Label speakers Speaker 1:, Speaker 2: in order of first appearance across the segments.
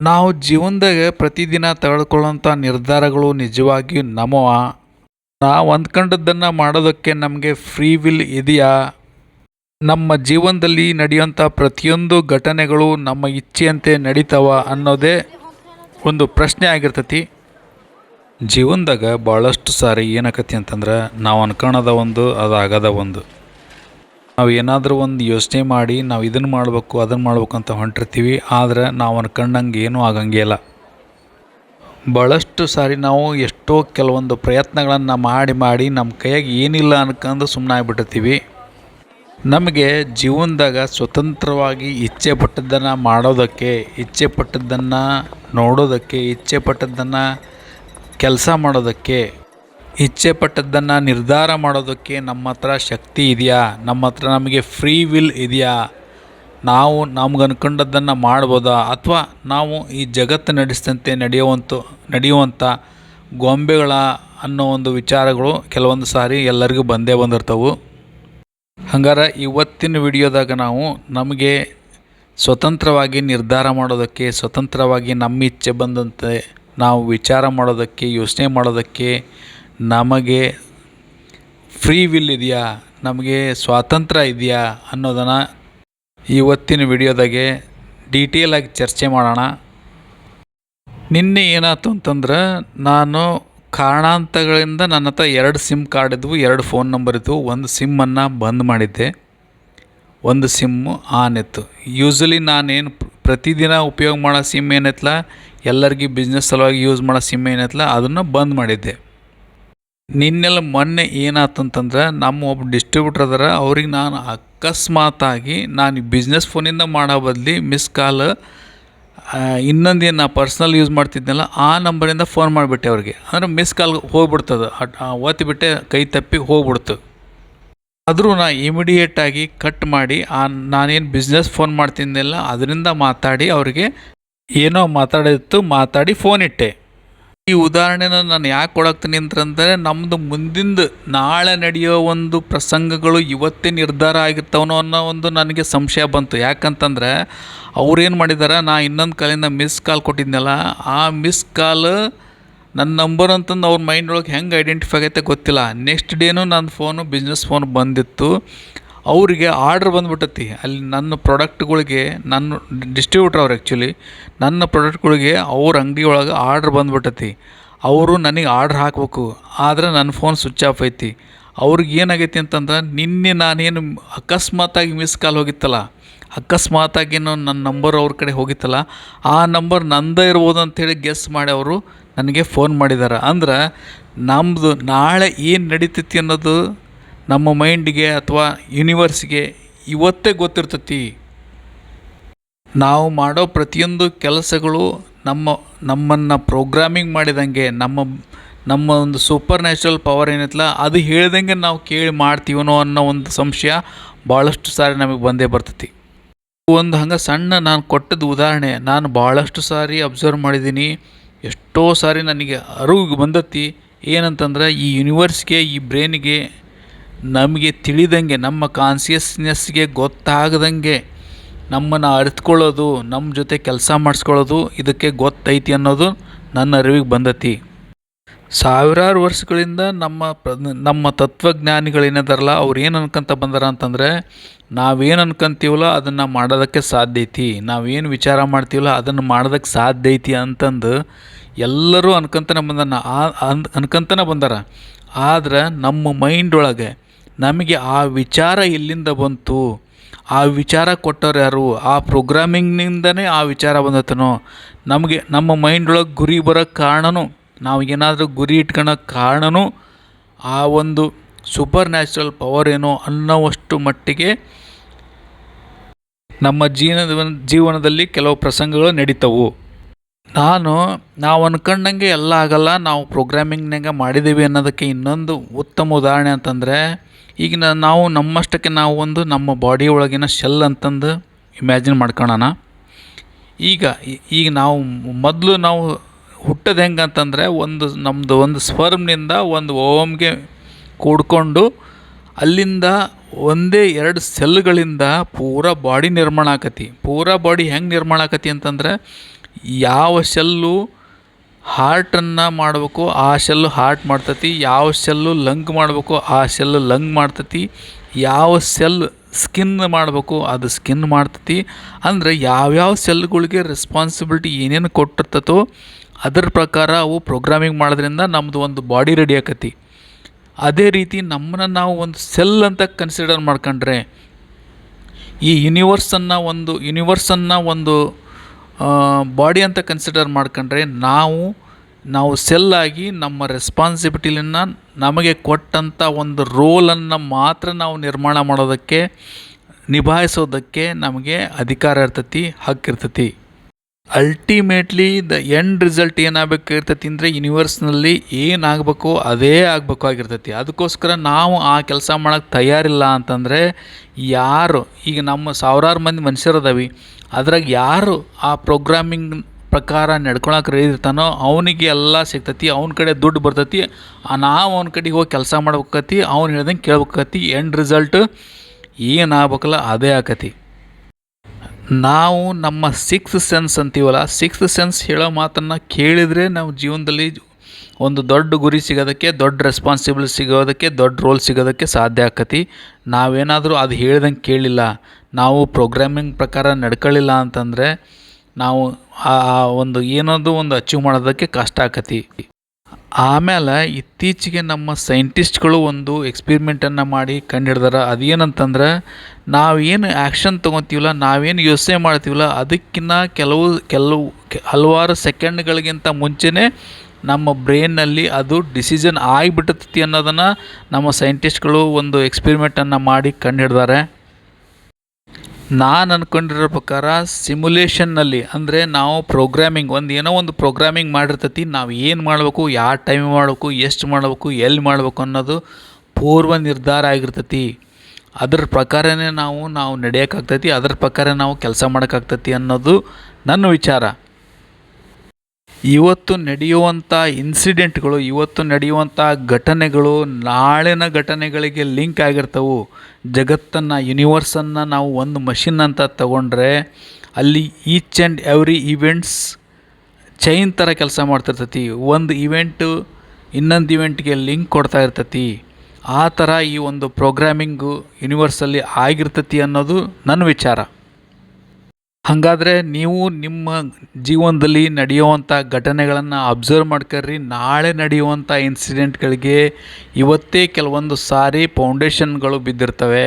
Speaker 1: ನಾವು ಜೀವನದಾಗ ಪ್ರತಿದಿನ ತೆಗೆದುಕೊಳ್ಳುವಂಥ ನಿರ್ಧಾರಗಳು ನಿಜವಾಗಿಯೂ ನಮ್ಮವ. ನಾವು ಅಂದ್ಕೊಂಡದ್ದನ್ನು ಮಾಡೋದಕ್ಕೆ ನಮಗೆ ಫ್ರೀ ವಿಲ್ ಇದೆಯಾ? ನಮ್ಮ ಜೀವನದಲ್ಲಿ ನಡೆಯುವಂಥ ಪ್ರತಿಯೊಂದು ಘಟನೆಗಳು ನಮ್ಮ ಇಚ್ಛೆಯಂತೆ ನಡೀತಾವ ಅನ್ನೋದೇ ಒಂದು ಪ್ರಶ್ನೆ ಆಗಿರ್ತೈತಿ. ಜೀವನದಾಗ ಭಾಳಷ್ಟು ಸಾರಿ ಏನಾಕತಿ ಅಂತಂದ್ರೆ ನಾವು ಅನ್ಕೊಳೋದ ಒಂದು ಅದು ಆಗದ ಒಂದು. ನಾವು ಏನಾದರೂ ಒಂದು ಯೋಚನೆ ಮಾಡಿ ನಾವು ಇದನ್ನು ಮಾಡಬೇಕು ಅದನ್ನು ಮಾಡಬೇಕು ಅಂತ ಹೊಂಟಿರ್ತೀವಿ, ಆದರೆ ನಾವು ಅನ್ಕೊಂಡಂಗೆ ಏನೂ ಆಗಂಗೇ ಇಲ್ಲ. ಭಾಳಷ್ಟು ಸಾರಿ ನಾವು ಎಷ್ಟೋ ಕೆಲವೊಂದು ಪ್ರಯತ್ನಗಳನ್ನು ಮಾಡಿ ಮಾಡಿ ನಮ್ಮ ಕೈಯಾಗ ಏನಿಲ್ಲ ಅನ್ಕೊಂಡು ಸುಮ್ಮನೆ ಆಗಿಬಿಟ್ಟಿರ್ತೀವಿ. ನಮಗೆ ಜೀವನದಾಗ ಸ್ವತಂತ್ರವಾಗಿ ಇಚ್ಛೆ ಪಟ್ಟದ್ದನ್ನು ಮಾಡೋದಕ್ಕೆ, ಇಚ್ಛೆ ಪಟ್ಟದ್ದನ್ನು ನೋಡೋದಕ್ಕೆ, ಇಚ್ಛೆ ಪಟ್ಟದ್ದನ್ನು ಕೆಲಸ ಮಾಡೋದಕ್ಕೆ ಇಚ್ಛೆ ಪಟ್ಟದ್ದನ್ನು ನಿರ್ಧಾರ ಮಾಡೋದಕ್ಕೆ ನಮ್ಮ ಹತ್ರ ಶಕ್ತಿ ಇದೆಯಾ? ನಮ್ಮ ಹತ್ರ ನಮಗೆ ಫ್ರೀ ವಿಲ್ ಇದೆಯಾ? ನಾವು ನಮ್ಗೆ ಅನ್ಕೊಂಡದ್ದನ್ನು ಮಾಡ್ಬೋದಾ? ಅಥವಾ ನಾವು ಈ ಜಗತ್ತು ನಡೆಸಿದಂತೆ ನಡೆಯುವಂಥ ನಡೆಯುವಂಥ ಗೊಂಬೆಗಳ ಅನ್ನೋ ಒಂದು ವಿಚಾರಗಳು ಕೆಲವೊಂದು ಸಾರಿ ಎಲ್ಲರಿಗೂ ಬಂದೇ ಬಂದಿರ್ತವೆ. ಹಂಗಾರೆ ಇವತ್ತಿನ ವಿಡಿಯೋದಾಗ ನಾವು ನಮಗೆ ಸ್ವತಂತ್ರವಾಗಿ ನಿರ್ಧಾರ ಮಾಡೋದಕ್ಕೆ, ಸ್ವತಂತ್ರವಾಗಿ ನಮ್ಮ ಇಚ್ಛೆ ಬಂದಂತೆ ನಾವು ವಿಚಾರ ಮಾಡೋದಕ್ಕೆ, ಯೋಚನೆ ಮಾಡೋದಕ್ಕೆ ನಮಗೆ ಫ್ರೀ ವಿಲ್ ಇದೆಯಾ? ನಮಗೆ ಸ್ವಾತಂತ್ರ್ಯ ಇದೆಯಾ ಅನ್ನೋದನ್ನು ಇವತ್ತಿನ ವಿಡಿಯೋದಾಗೆ ಡೀಟೇಲಾಗಿ ಚರ್ಚೆ ಮಾಡೋಣ. ನಿನ್ನೆ ಏನಾಯ್ತು ಅಂತಂದ್ರೆ ನಾನು ಕಾರಣಾಂತಗಳಿಂದ ನನ್ನ ಹತ್ರ ಎರಡು ಸಿಮ್ ಕಾರ್ಡ್ ಇದ್ವು, ಎರಡು ಫೋನ್ ನಂಬರ್ ಇದ್ವು. ಒಂದು ಸಿಮ್ಮನ್ನು ಬಂದ್ ಮಾಡಿದ್ದೆ. ಒಂದು ಸಿಮ್ಮು ಆನ್ ಇತ್ತು. ಯೂಸ್ವಲಿ ನಾನೇನು ಪ್ರತಿದಿನ ಉಪಯೋಗ ಮಾಡೋ ಸಿಮ್ ಏನೈತಲ್ಲ ಎಲ್ಲರಿಗೂ ಬಿಸ್ನೆಸ್ ಸಲುವಾಗಿ ಯೂಸ್ ಮಾಡೋ ಸಿಮ್ ಏನೈತಲ್ಲ ಅದನ್ನು ಬಂದ್ ಮಾಡಿದ್ದೆ. ನಿನ್ನೆಲ್ಲ ಮೊನ್ನೆ ಏನಾತಂತಂದ್ರೆ ನಮ್ಮ ಒಬ್ಬ ಡಿಸ್ಟ್ರಿಬ್ಯೂಟ್ರ್ ಅದರ, ಅವ್ರಿಗೆ ನಾನು ಅಕಸ್ಮಾತಾಗಿ ನಾನು ಬಿಸ್ನೆಸ್ ಫೋನಿಂದ ಮಾಡೋ ಬದಲಿ ಮಿಸ್ ಕಾಲ್ ಇನ್ನೊಂದು ಏನು ನಾ ಪರ್ಸ್ನಲ್ ಯೂಸ್ ಮಾಡ್ತಿದ್ನಲ್ಲ, ಆ ನಂಬರಿಂದ ಫೋನ್ ಮಾಡಿಬಿಟ್ಟೆ ಅವ್ರಿಗೆ. ಅಂದರೆ ಮಿಸ್ ಕಾಲ್ ಹೋಗ್ಬಿಡ್ತದೆ. ಒತ್ತಿಬಿಟ್ಟೆ ಕೈ ತಪ್ಪಿ ಹೋಗ್ಬಿಡ್ತು. ಆದರೂ ನಾ ಇಮಿಡಿಯೇಟಾಗಿ ಕಟ್ ಮಾಡಿ, ಆ, ನಾನೇನು ಬಿಸ್ನೆಸ್ ಫೋನ್ ಮಾಡ್ತಿದ್ದೆಲ್ಲ ಅದರಿಂದ ಮಾತಾಡಿ ಅವರಿಗೆ ಏನೋ ಮಾತಾಡಿತ್ತು ಮಾತಾಡಿ ಫೋನ್ ಇಟ್ಟೆ. ಈ ಉದಾಹರಣೆನ ನಾನು ಯಾಕೆ ಕೊಡಕ್ತೀನಿ ಅಂತಂದರೆ ನಮ್ಮದು ಮುಂದಿಂದು ನಾಳೆ ನಡೆಯೋ ಒಂದು ಪ್ರಸಂಗಗಳು ಇವತ್ತೇ ನಿರ್ಧಾರ ಆಗಿರ್ತಾವನೋ ಅನ್ನೋ ಒಂದು ನನಗೆ ಸಂಶಯ ಬಂತು. ಯಾಕಂತಂದರೆ ಅವ್ರೇನು ಮಾಡಿದ್ದಾರೆ ನಾ ಇನ್ನೊಂದು ಕಾಲಿಂದ ಮಿಸ್ ಕಾಲ್ ಕೊಟ್ಟಿದ್ನಲ್ಲ, ಆ ಮಿಸ್ ಕಾಲ್ ನನ್ನ ನಂಬರ್ ಅಂತಂದು ಅವ್ರ ಮೈಂಡ್ ಒಳಗೆ ಹೆಂಗೆ ಐಡೆಂಟಿಫೈ ಆಗೈತೆ ಗೊತ್ತಿಲ್ಲ. ನೆಕ್ಸ್ಟ್ ಡೇನೂ ನನ್ನ ಫೋನು ಬಿಸ್ನೆಸ್ ಫೋನ್ ಬಂದಿತ್ತು. ಅವರಿಗೆ ಆರ್ಡ್ರ್ ಬಂದ್ಬಿಟ್ಟತಿ. ಅಲ್ಲಿ ನನ್ನ ಪ್ರಾಡಕ್ಟ್ಗಳಿಗೆ ನನ್ನ ಡಿಸ್ಟ್ರಿಬ್ಯೂಟ್ರ್ ಅವ್ರು ಆ್ಯಕ್ಚುಲಿ ನನ್ನ ಪ್ರಾಡಕ್ಟ್ಗಳಿಗೆ ಅವ್ರ ಅಂಗಡಿ ಒಳಗೆ ಆರ್ಡ್ರ್ ಬಂದ್ಬಿಟ್ಟತಿ. ಅವರು ನನಗೆ ಆರ್ಡ್ರ್ ಹಾಕಬೇಕು. ಆದರೆ ನನ್ನ ಫೋನ್ ಸ್ವಿಚ್ ಆಫ್ ಐತಿ. ಅವ್ರಿಗೆ ಏನಾಗೈತಿ ಅಂತಂದ್ರೆ ನಿನ್ನೆ ನಾನೇನು ಅಕಸ್ಮಾತಾಗಿ ಮಿಸ್ ಕಾಲ್ ಹೋಗಿತ್ತಲ್ಲ. ಅಕಸ್ಮಾತಾಗೇನೋ ನನ್ನ ನಂಬರ್ ಅವ್ರ ಕಡೆ ಹೋಗಿತ್ತಲ್ಲ. ಆ ನಂಬರ್ ನಂದೇ ಇರ್ಬೋದು ಅಂಥೇಳಿ ಗೆಸ್ ಮಾಡಿ ಅವರು ನನಗೆ ಫೋನ್ ಮಾಡಿದ್ದಾರೆ ಅಂದ್ರೆ ನಮ್ಮದು ನಾಳೆ ಏನು ನಡೀತೈತಿ ಅನ್ನೋದು ನಮ್ಮ ಮೈಂಡ್ಗೆ ಅಥವಾ ಯೂನಿವರ್ಸ್ಗೆ ಇವತ್ತೇ ಗೊತ್ತಿರ್ತತಿ. ನಾವು ಮಾಡೋ ಪ್ರತಿಯೊಂದು ಕೆಲಸಗಳು ನಮ್ಮ, ನಮ್ಮನ್ನು ಪ್ರೋಗ್ರಾಮಿಂಗ್ ಮಾಡಿದಂಗೆ, ನಮ್ಮ ನಮ್ಮ ಒಂದು ಸೂಪರ್ ನ್ಯಾಚುರಲ್ ಪವರ್ ಏನೈತಲ್ಲ ಅದು ಹೇಳ್ದಂಗೆ ನಾವು ಕೇಳಿ ಮಾಡ್ತೀವನೋ ಅನ್ನೋ ಒಂದು ಸಂಶಯ ಭಾಳಷ್ಟು ಸಾರಿ ನಮಗೆ ಬಂದೇ ಬರ್ತೈತಿ. ಒಂದು ಹಂಗೆ ಸಣ್ಣ ನಾನು ಕೊಟ್ಟದ್ದು ಉದಾಹರಣೆ, ನಾನು ಭಾಳಷ್ಟು ಸಾರಿ ಅಬ್ಸರ್ವ್ ಮಾಡಿದ್ದೀನಿ, ಎಷ್ಟೋ ಸಾರಿ ನನಗೆ ಅರಿವು ಬಂದತಿ, ಏನಂತಂದ್ರೆ ಈ ಯೂನಿವರ್ಸ್ಗೆ ಈ ಬ್ರೈನ್ಗೆ ನಮಗೆ ತಿಳಿದಂಗೆ, ನಮ್ಮ ಕಾನ್ಸಿಯಸ್ನೆಸ್ಗೆ ಗೊತ್ತಾಗದಂಗೆ ನಮ್ಮನ್ನು ಅರಿತ್ಕೊಳ್ಳೋದು ನಮ್ಮ ಜೊತೆ ಕೆಲಸ ಮಾಡಿಸ್ಕೊಳ್ಳೋದು ಇದಕ್ಕೆ ಗೊತ್ತೈತಿ ಅನ್ನೋದು ನನ್ನ ಅರಿವಿಗೆ ಬಂದತಿ. ಸಾವಿರಾರು ವರ್ಷಗಳಿಂದ ನಮ್ಮ ಪ್ರ, ನಮ್ಮ ತತ್ವಜ್ಞಾನಿಗಳೇನಿದಾರಲ್ಲ ಅವ್ರು ಏನು ಅನ್ಕೊಂತ ಬಂದಾರ ಅಂತಂದರೆ, ನಾವೇನು ಅನ್ಕೊಂತೀವಲ್ಲ ಅದನ್ನು ಮಾಡೋದಕ್ಕೆ ಸಾಧ್ಯ ಐತಿ. ನಾವೇನು ವಿಚಾರ ಮಾಡ್ತೀವಲ್ಲ ಅದನ್ನು ಮಾಡೋದಕ್ಕೆ ಸಾಧ್ಯ ಐತಿ ಅಂತಂದು ಎಲ್ಲರೂ ಅನ್ಕೊಂತನ ಬಂದಾರ. ಅನ್ಕೊಂತನ ಅನ್, ಅನ್ಕೊಂತನೇ ಬಂದಾರ. ಆದ್ರೆ ನಮ್ಮ ಮೈಂಡ್ ಒಳಗೆ ನಮಗೆ ಆ ವಿಚಾರ ಎಲ್ಲಿಂದ ಬಂತು. ಆ ವಿಚಾರ ಕೊಟ್ಟವ್ರು ಯಾರು? ಆ ಪ್ರೋಗ್ರಾಮಿಂಗ್ನಿಂದನೇ ಆ ವಿಚಾರ ಬಂದತನೋ? ನಮಗೆ, ನಮ್ಮ ಮೈಂಡ್ ಒಳಗೆ ಗುರಿ ಬರೋಕ್ಕೆ ಕಾರಣನೂ? ನಾವು ಏನಾದರೂ ಗುರಿ ಇಟ್ಕೊಳಕ್ಕೆ ಕಾರಣನೂ? ಆ ಒಂದು ಸೂಪರ್ ನ್ಯಾಚುರಲ್ ಪವರ್ ಏನೋ ಅನ್ನೋವಷ್ಟು ಮಟ್ಟಿಗೆ ನಮ್ಮ ಜೀವನದ, ಜೀವನದಲ್ಲಿ ಕೆಲವು ಪ್ರಸಂಗಗಳು ನಡೀತವು. ನಾನು, ನಾವು ಅನ್ಕೊಂಡಂಗೆ ಎಲ್ಲ ಆಗಲ್ಲ. ನಾವು ಪ್ರೋಗ್ರಾಮಿಂಗ್ನಾಗ ಮಾಡಿದ್ದೀವಿ ಅನ್ನೋದಕ್ಕೆ ಇನ್ನೊಂದು ಉತ್ತಮ ಉದಾಹರಣೆ ಅಂತಂದರೆ ಈಗ ನಾವು ನಮ್ಮಷ್ಟಕ್ಕೆ ನಾವು ಒಂದು ನಮ್ಮ ಬಾಡಿ ಒಳಗಿನ ಶೆಲ್ ಅಂತಂದು ಇಮ್ಯಾಜಿನ್ ಮಾಡ್ಕೊಳ್ಳೋಣ ಈಗ ಈಗ ನಾವು ಮೊದಲು ನಾವು ಹುಟ್ಟೋದು ಹೆಂಗೆ ಅಂತಂದರೆ ಒಂದು ನಮ್ಮದು ಒಂದು ಸ್ಪರ್ಮ್ನಿಂದ ಒಂದು ಓಮ್ಗೆ ಕೂಡ್ಕೊಂಡು ಅಲ್ಲಿಂದ ಒಂದೇ ಎರಡು ಸೆಲ್ಗಳಿಂದ ಪೂರ ಬಾಡಿ ನಿರ್ಮಾಣ ಆಕತಿ. ಪೂರಾ ಬಾಡಿ ಹೆಂಗೆ ನಿರ್ಮಾಣ ಆಕತಿ ಅಂತಂದ್ರೆ ಯಾವ ಶೆಲ್ಲು ಹಾರ್ಟನ್ನು ಮಾಡಬೇಕು, ಆ ಶೆಲ್ಲು ಹಾರ್ಟ್ ಮಾಡ್ತತಿ, ಯಾವ ಶೆಲ್ಲು ಲಂಗ್ ಮಾಡಬೇಕು, ಆ ಶೆಲ್ಲು ಲಂಗ್ ಮಾಡ್ತತಿ, ಯಾವ ಸೆಲ್ ಸ್ಕಿನ್ ಮಾಡಬೇಕು, ಅದು ಸ್ಕಿನ್ ಮಾಡ್ತತಿ. ಅಂದರೆ ಯಾವ್ಯಾವ ಸೆಲ್ಗಳಿಗೆ ರೆಸ್ಪಾನ್ಸಿಬಿಲಿಟಿ ಏನೇನು ಕೊಟ್ಟಿರ್ತತೋ, ಅದರ ಪ್ರಕಾರ ಅವು ಪ್ರೋಗ್ರಾಮಿಂಗ್ ಮಾಡೋದ್ರಿಂದ ನಮ್ಮದು ಒಂದು ಬಾಡಿ ರೆಡಿ ಆಕತಿ. ಅದೇ ರೀತಿ ನಮ್ಮನ್ನು ನಾವು ಒಂದು ಸೆಲ್ ಅಂತ ಕನ್ಸಿಡರ್ ಮಾಡ್ಕೊಂಡ್ರೆ, ಈ ಯೂನಿವರ್ಸನ್ನು ಒಂದು ಯೂನಿವರ್ಸನ್ನು ಒಂದು ಬಾಡಿ ಅಂತ ಕನ್ಸಿಡರ್ ಮಾಡ್ಕೊಂಡ್ರೆ ನಾವು ನಾವು ಸೆಲ್ಲಾಗಿ ನಮ್ಮ ರೆಸ್ಪಾನ್ಸಿಬಿಲಿಟಿನ ನಮಗೆ ಕೊಟ್ಟಂಥ ಒಂದು ರೋಲನ್ನು ಮಾತ್ರ ನಾವು ನಿರ್ಮಾಣ ಮಾಡೋದಕ್ಕೆ, ನಿಭಾಯಿಸೋದಕ್ಕೆ ನಮಗೆ ಅಧಿಕಾರ ಇರ್ತೈತಿ ಹಕ್ಕಿರ್ತೈತಿ ಅಲ್ಟಿಮೇಟ್ಲಿ ದ ಎಂಡ್ ರಿಸಲ್ಟ್ ಏನಾಗಬೇಕಿರ್ತೈತಿ ಅಂದರೆ ಯೂನಿವರ್ಸ್ನಲ್ಲಿ ಏನಾಗಬೇಕು ಅದೇ ಆಗಬೇಕಾಗಿರ್ತೈತಿ ಅದಕ್ಕೋಸ್ಕರ ನಾವು ಆ ಕೆಲಸ ಮಾಡೋಕ್ಕೆ ತಯಾರಿಲ್ಲ ಅಂತಂದರೆ ಯಾರು, ಈಗ ನಮ್ಮ ಸಾವಿರಾರು ಮಂದಿ ಮನುಷ್ಯರದವಿ. ಅದ್ರಾಗ ಯಾರು ಆ ಪ್ರೋಗ್ರಾಮಿಂಗ್ ಪ್ರಕಾರ ನಡ್ಕೊಳಕ್ಕೆ ರೆಡಿ ಇರ್ತಾನೋ ಅವನಿಗೆ ಎಲ್ಲ ಸಿಗ್ತೈತಿ, ಅವ್ನ ಕಡೆ ದುಡ್ಡು ಬರ್ತೈತಿ ನಾವು ಅವ್ನ ಕಡೆಗೆ ಹೋಗಿ ಕೆಲಸ ಮಾಡ್ಬೇಕತಿ ಅವ್ನು ಹೇಳ್ದಂಗೆ ಕೇಳ್ಬೇಕತಿ ಎಂಡ್ ರಿಸಲ್ಟ್ ಏನಾಗಬೇಕಲ್ಲ ಅದೇ ಆಕತಿ. ನಾವು ನಮ್ಮ ಸಿಕ್ಸ್ ಸೆನ್ಸ್ ಅಂತೀವಲ್ಲ ಸಿಕ್ಸ್ ಸೆನ್ಸ್ ಹೇಳೋ ಮಾತನ್ನು ಕೇಳಿದರೆ ನಾವು ಜೀವನದಲ್ಲಿ ಒಂದು ದೊಡ್ಡ ಗುರಿ ಸಿಗೋದಕ್ಕೆ, ದೊಡ್ಡ ರೆಸ್ಪಾನ್ಸಿಬಲ್ ಸಿಗೋದಕ್ಕೆ, ದೊಡ್ಡ ರೋಲ್ ಸಿಗೋದಕ್ಕೆ ಸಾಧ್ಯ ಆಕತಿ. ನಾವೇನಾದರೂ ಅದು ಹೇಳ್ದಂಗೆ ಕೇಳಿಲ್ಲ. ನಾವು ಪ್ರೋಗ್ರಾಮಿಂಗ್ ಪ್ರಕಾರ ನಡ್ಕೊಳ್ಳಿಲ್ಲ ಅಂತಂದರೆ ನಾವು ಆ ಒಂದು ಏನದು ಒಂದು ಅಚೀವ್ ಮಾಡೋದಕ್ಕೆ ಕಷ್ಟ ಆಕತಿ. ಆಮೇಲೆ ಇತ್ತೀಚೆಗೆ ನಮ್ಮ ಸೈಂಟಿಸ್ಟ್ಗಳು ಒಂದು ಎಕ್ಸ್ಪಿರಿಮೆಂಟನ್ನು ಮಾಡಿ ಕಂಡಿಡ್ದಾರ. ಅದೇನಂತಂದ್ರೆ, ನಾವೇನು ಆ್ಯಕ್ಷನ್ ತೊಗೊತೀವಲ್ಲ, ನಾವೇನು ಯೋಚನೆ ಮಾಡ್ತೀವಲ್ಲ ಅದಕ್ಕಿಂತ ಕೆಲವು ಕೆಲವು, ಹಲವಾರು ಸೆಕೆಂಡ್ಗಳಿಗಿಂತ ಮುಂಚೆನೇ ನಮ್ಮ ಬ್ರೈನ್ನಲ್ಲಿ ಅದು ಡಿಸಿಷನ್ ಆಗಿಬಿಟ್ಟತಿ ಅನ್ನೋದನ್ನು ನಮ್ಮ ಸೈಂಟಿಸ್ಟ್ಗಳು ಒಂದು ಎಕ್ಸ್ಪಿರಿಮೆಂಟನ್ನು ಮಾಡಿ ಕಂಡುಹಿಡ್ದಾರೆ ನಾನು ಅಂದ್ಕೊಂಡಿರೋ ಪ್ರಕಾರ ಸಿಮ್ಯುಲೇಷನ್ನಲ್ಲಿ ಅಂದರೆ ನಾವು ಪ್ರೋಗ್ರಾಮಿಂಗ್ ಒಂದು ಏನೋ ಒಂದು ಪ್ರೋಗ್ರಾಮಿಂಗ್ ಮಾಡಿರ್ತೈತಿ, ನಾವು ಏನು ಮಾಡಬೇಕು, ಯಾವ ಟೈಮ್ ಮಾಡಬೇಕು, ಎಷ್ಟು ಮಾಡಬೇಕು, ಎಲ್ಲಿ ಮಾಡಬೇಕು ಅನ್ನೋದು ಪೂರ್ವ ನಿರ್ಧಾರ ಆಗಿರ್ತೈತಿ. ಅದ್ರ ಪ್ರಕಾರನೇ ನಾವು ನಾವು ನಡೆಯೋಕ್ಕಾಗ್ತೈತಿ ಅದ್ರ ಪ್ರಕಾರ ನಾವು ಕೆಲಸ ಮಾಡೋಕ್ಕಾಗ್ತೈತಿ ಅನ್ನೋದು ನನ್ನ ವಿಚಾರ. ಇವತ್ತು ನಡೆಯುವಂಥ ಇನ್ಸಿಡೆಂಟ್ಗಳು ಇವತ್ತು ನಡೆಯುವಂಥ ಘಟನೆಗಳು ನಾಳಿನ ಘಟನೆಗಳಿಗೆ ಲಿಂಕ್ ಆಗಿರ್ತವೆ. ಜಗತ್ತನ್ನು ಯೂನಿವರ್ಸನ್ನು ನಾವು ಒಂದು ಮಷಿನ್ ಅಂತ ತಗೊಂಡ್ರೆ ಅಲ್ಲಿ each and every events chain ಥರ ಕೆಲಸ ಮಾಡ್ತಿರ್ತೈತಿ. ಒಂದು ಇವೆಂಟು ಇನ್ನೊಂದು ಇವೆಂಟ್ಗೆ ಲಿಂಕ್ ಕೊಡ್ತಾ ಇರ್ತೈತಿ. ಆ ಥರ ಈ ಒಂದು ಪ್ರೋಗ್ರಾಮಿಂಗು ಯೂನಿವರ್ಸಲ್ಲಿ ಆಗಿರ್ತೈತಿ ಅನ್ನೋದು ನನ್ನ ವಿಚಾರ. ಹಾಗಾದರೆ ನೀವು ನಿಮ್ಮ ಜೀವನದಲ್ಲಿ ನಡೆಯುವಂಥ ಘಟನೆಗಳನ್ನು ಅಬ್ಸರ್ವ್ ಮಾಡ್ಕರ್ರಿ. ನಾಳೆ ನಡೆಯುವಂಥ ಇನ್ಸಿಡೆಂಟ್ಗಳಿಗೆ ಇವತ್ತೇ ಕೆಲವೊಂದು ಸಾರಿ ಫೌಂಡೇಶನ್ಗಳು ಬಿದ್ದಿರ್ತವೆ.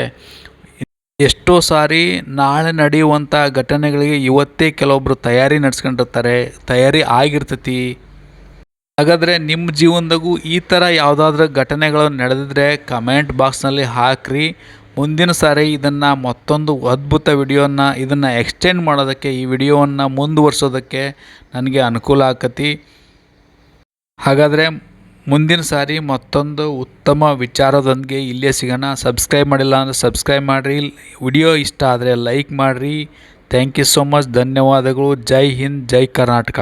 Speaker 1: ಎಷ್ಟೋ ಸಾರಿ ನಾಳೆ ನಡೆಯುವಂಥ ಘಟನೆಗಳಿಗೆ ಇವತ್ತೇ ಕೆಲವೊಬ್ಬರು ತಯಾರಿ ನಡೆಸ್ಕೊಂಡಿರ್ತಾರೆ. ತಯಾರಿ ಆಗಿರ್ತೈತಿ. ಹಾಗಾದರೆ ನಿಮ್ಮ ಜೀವನದಾಗೂ ಈ ಥರ ಯಾವುದಾದ್ರೂ ಘಟನೆಗಳು ನಡೆದಿದ್ರೆ ಕಮೆಂಟ್ ಬಾಕ್ಸ್ನಲ್ಲಿ ಹಾಕಿರಿ. ಮುಂದಿನ ಸಾರಿ ಇದನ್ನು ಮತ್ತೊಂದು ಅದ್ಭುತ ವಿಡಿಯೋನ ಇದನ್ನು ಎಕ್ಸ್ಟೆಂಡ್ ಮಾಡೋದಕ್ಕೆ ಈ ವಿಡಿಯೋವನ್ನು ಮುಂದುವರ್ಸೋದಕ್ಕೆ ನನಗೆ ಅನುಕೂಲ ಆಕತಿ. ಹಾಗಾದರೆ ಮುಂದಿನ ಸಾರಿ ಮತ್ತೊಂದು ಉತ್ತಮ ವಿಚಾರದೊಂದಿಗೆ ಇಲ್ಲೇ ಸಿಗೋಣ. ಸಬ್ಸ್ಕ್ರೈಬ್ ಮಾಡಿಲ್ಲ ಅಂದರೆ ಸಬ್ಸ್ಕ್ರೈಬ್ ಮಾಡಿರಿ. ವಿಡಿಯೋ ಇಷ್ಟ ಆದರೆ ಲೈಕ್ ಮಾಡಿರಿ. ಥ್ಯಾಂಕ್ ಯು ಸೋ ಮಚ್ ಧನ್ಯವಾದಗಳು. ಜೈ ಹಿಂದ್, ಜೈ ಕರ್ನಾಟಕ.